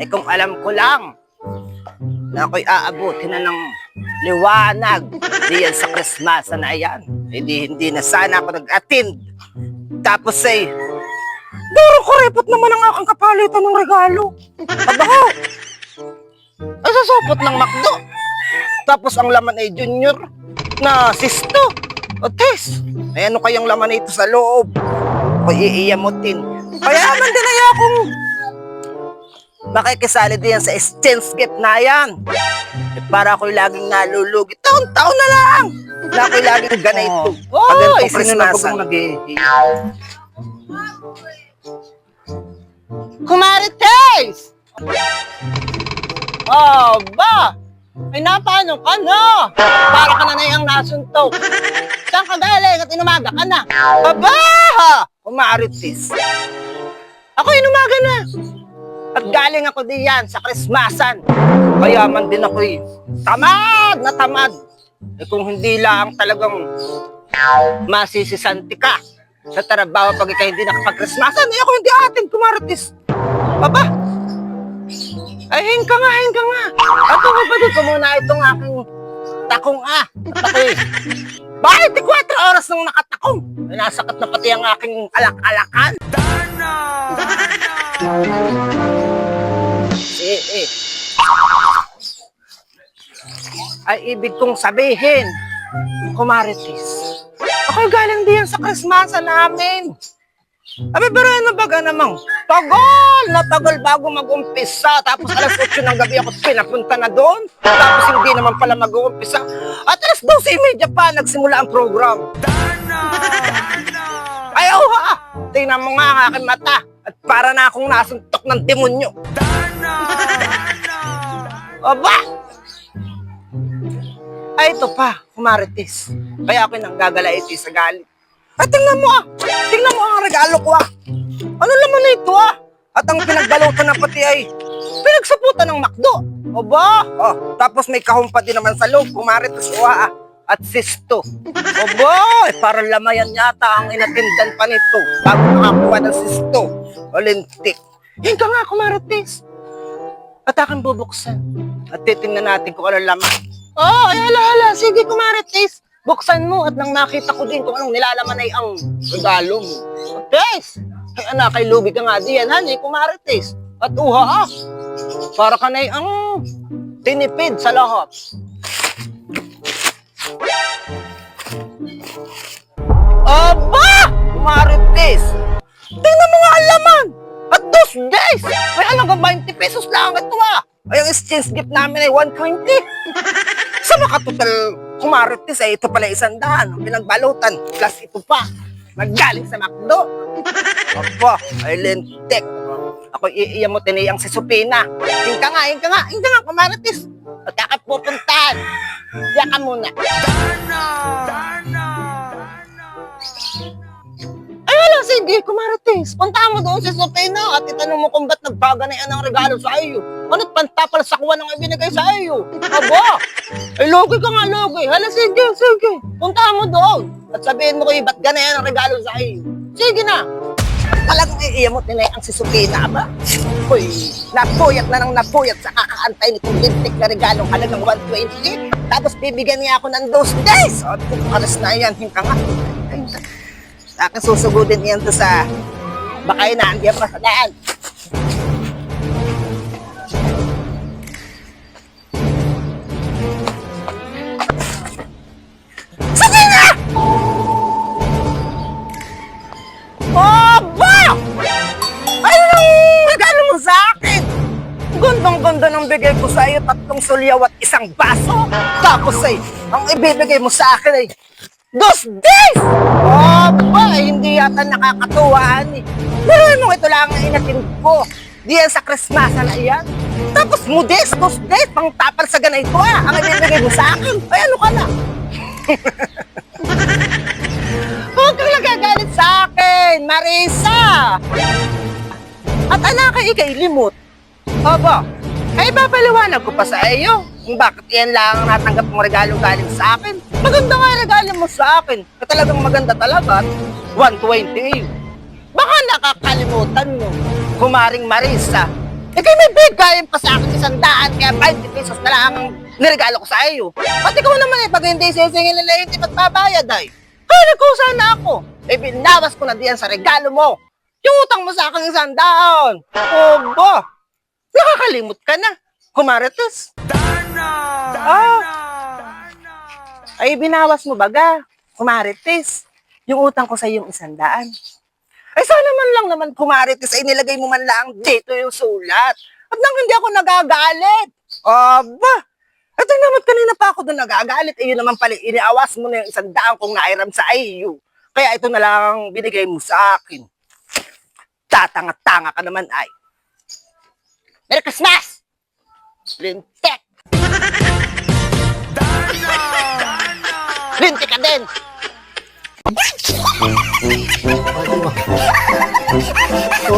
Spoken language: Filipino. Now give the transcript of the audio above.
Eh kung alam ko lang na ako'y aabutin na ng liwanag diyan sa Christmas na yan. Hindi, hindi na sana ako nag-attend. Tapos ay, Duro ko repot naman ang aking kapalitan ng regalo. Aba, ay sasupot ng McDo. Tapos ang laman ay junior na sisto. O tes, ay ano kayang laman nito sa loob? O iiyamutin. Kaya man din ay makikisali din yan sa exchange gift na yan. Eh, para ako'y laging nalulugi. Taon-taon na lang. Na ako'y laging ganito. Oh, Pag sino na Christmasan. Kumarites! Oh, ba? Ay, napaano ka na? Para ka na na yung nasuntok. Saan ka galing at inumaga ka na? Aba! Kumarites. Ako inumaga na. At galing ako diyan sa Christmasan. Kaya man din ako'y tamad na tamad. Eh kung hindi lang talagang masisisanti ka sa trabaho pag ikaw hindi nakapag-Christmasan, eh ako hindi atin, kumaritis. Aba! Ay, hinka nga, hinka nga. At tumipad ko muna itong aking takong ah. At ako'y, bakit 4 oras nang nakatakong? Nasakit na pati ang aking alak-alakan. Eh, eh. Ay, ibig kong sabihin, kumaritis. Ako galing diyan sa Christmasa namin. Abi, pero ano ba ka namang? Tagal na tagal bago mag-umpisa. Tapos alas 8 ng gabi ako pinapunta na doon. Tapos hindi naman pala mag-uumpisa. At alas 12.30 pa nagsimula ang program. Ayaw ha! Tingnan mo nga ang aking mata. At para na akong nasuntok ng demonyo. Aba! Ay, ito pa, kumaritis. Kaya ako'y nanggagalaiti sa galit. Ay, tingnan mo ah! Tingnan mo ang regalo ko ah! Ano laman na ito ah? At ang pinagbalutan na pati ay pinagsaputan ng makdo. Aba! Oh, tapos may kahon pa din naman sa loob, kumaritis o ah. At sisto. Aba! Eh, parang lamayan yata ang inatindan pa nito bago makakuha ng sisto. O lintik. Yan ka nga, kumaritis. At aking bubuksan. At titingnan natin kung ano laman. Oh, ay hala, hala. Sige, kumaritis. Buksan mo at nang nakita ko din kung anong nilalaman ay ang regalo mo. Tes! Ay anak, kay lubi ka nga diyan, hani, kumaritis. At uha ah. Para ka na ang tinipid sa lahat. Aba! Kumaritis! Days! Ay ano ka, 20 pesos lang ito ah! Ay, ang exchange gift namin ay 120. Sa makatotal kumaritis ay ito pala isang daan. Pinagbalutan, plus ito pa. Naggaling sa McDo. Aba, ay lentek. Ako iiyamutin ang si Supina. Hinka nga, hinka nga, hinka nga, kumaritis. At ka pupuntahan. Diyan ka muna. Sige, kumaritis. Puntahan mo doon si Supina at itanong mo kung ba't nagpaganayan ng regalo sa iyo. Ano't pantapal sa kuwan ng ibinigay sa iyo? Aba! Ay, logi ka nga, logi. Hala, sige, sige. Puntahan mo doon. At sabihin mo kayo, ba't ganayan ang regalo sa iyo? Sige na. Talagang iiyamot nila ang si Supina, ba? Uy, napuyat na nang napuyat sa kakaantay nitong lintik na regalong halagang 120. Tapos bibigyan niya ako ng those days. O, alas na yan, hinka nga. Ay, akin susugudin yan to sa bakay na andiyan pa sa daan. Aba! Ano yung regalo mo sa akin? Gandang-ganda ng bigay ko sa iyo, tatlong sulyaw at isang baso. Tapos ay, ang ibibigay mo sa akin ay Dos days! Aba, hindi yata nakakatuwaan eh. Pero mo ito lang ang inatin ko. Diyan sa Christmas na iyan. Tapos mo des, dos days, pang tapal sa ganay ko ah. Ang ibibigay mo sa akin. Ay, ano ka na? Huwag kang nagagalit sa akin, Marisa! At anak ay ikay limot. Aba, ay papaliwanag ko pa sa iyo kung bakit yan lang ang natanggap mong regalo galing sa akin. Maganda nga regalo mo sa akin. At talagang maganda talaga. at 120. Baka nakakalimutan mo, kumaring Marisa, Eh kayo may bigay pa sa akin isang daan, kaya 20 pesos na lang ang niregalo ko sa iyo. Pati ko naman eh, pag hindi sisingin nila, hindi magbabayad ay. Kaya nagkusa na ako. Eh, binawas ko na diyan sa regalo mo. Yung utang mo sa akin isang daan. Obo, nakakalimot ka na. Kumarites. Ah. Ay, binawas mo baga. Kumarites. Yung utang ko sa yung isang daan. Ay, sana man lang naman kumarites ay nilagay mo man lang dito yung sulat. At nang hindi ako nagagalit. Aba, at naman kanina pa ako doon nagagalit. Eh, yun naman pala, iniawas mo na yung isang daan kong nairam sa iyo. Kaya ito na lang ang binigay mo sa akin. Tatanga-tanga ka naman ay. Merry Christmas! Lintek!